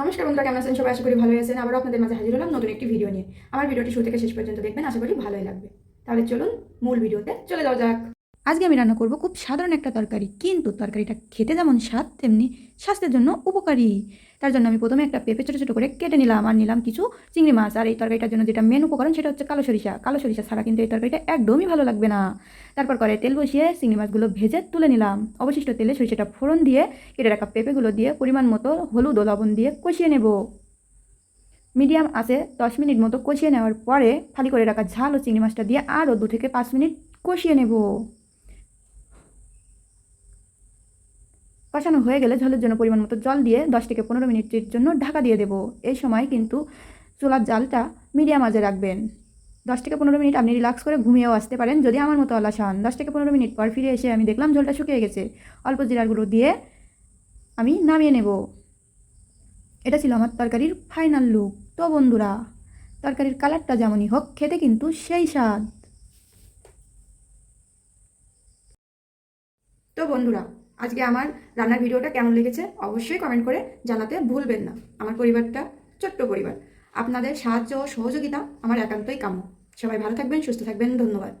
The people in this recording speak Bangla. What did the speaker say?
নমস্কার বন্ধুরা, কেমন আছেন? সবাই আশা করি ভালো আছেন। আবার আপনাদের মাঝে হাজির হলাম নতুন একটি ভিডিও নিয়ে। আমার ভিডিওটি শুরু থেকে শেষ পর্যন্ত দেখবেন, আশা করি ভালোই লাগবে। তাহলে চলুন মূল ভিডিওতে চলে যাওয়া যাক। আজকে আমি রান্না করব খুব সাধারণ একটা তরকারি, কিন্তু তরকারিটা খেতে যেমন স্বাদ, তেমনি স্বাস্থ্যের জন্য উপকারী। তার জন্য আমি প্রথমে একটা পেঁপে ছোটো ছোটো করে কেটে নিলাম আর নিলাম কিছু চিংড়ি মাছ। আর এই তরকারিটার জন্য যেটা মেন উপকরণ সেটা হচ্ছে কালো সরিষা। কালো সরিষা ছাড়া কিন্তু এই তরকারিটা একদমই ভালো লাগবে না। তারপর করে তেল বসিয়ে চিংড়ি মাছগুলো ভেজে তুলে নিলাম। অবশিষ্ট তেলে সরিষাটা ফোড়ন দিয়ে কেটে রাখা পেঁপেগুলো দিয়ে পরিমাণ মতো হলুদ ও লবণ দিয়ে কষিয়ে নেব। মিডিয়াম আছে দশ মিনিট মতো কষিয়ে নেওয়ার পরে ফালি করে রাখা ঝাল ও চিংড়ি মাছটা দিয়ে আরও দু থেকে পাঁচ মিনিট কষিয়ে নেব। কষানো হয়ে গেলে ঝোলের জন্য পরিমাণ মতো জল দিয়ে দশ থেকে পনেরো মিনিটের জন্য ঢাকা দিয়ে দেবো। এই সময় কিন্তু চুলার জালটা মিডিয়াম আজে রাখবেন। দশ থেকে পনেরো মিনিট আপনি রিল্যাক্স করে ঘুমিয়েও আসতে পারেন যদি আমার মতো আলাস হন দশ থেকে পনেরো মিনিট পর ফিরে এসে আমি দেখলাম ঝোলটা শুকিয়ে গেছে। অল্প জিরার গুঁড়ো দিয়ে আমি নামিয়ে নেব। এটা ছিল আমার তরকারির ফাইনাল লুক। তো বন্ধুরা, তরকারির কালারটা যেমনই হোক, খেতে কিন্তু সেই স্বাদ। তো বন্ধুরা আজকে আমার রান্নার ভিডিওটা কেমন লেগেছে অবশ্যই কমেন্ট করে জানাতে ভুলবেন না। আমার পরিবারটা ছোট্ট পরিবার। আপনাদের সাহায্য ও সহযোগিতা আমার একান্তই কাম্য। সবাই ভালো থাকবেন, সুস্থ থাকবেন, ধন্যবাদ।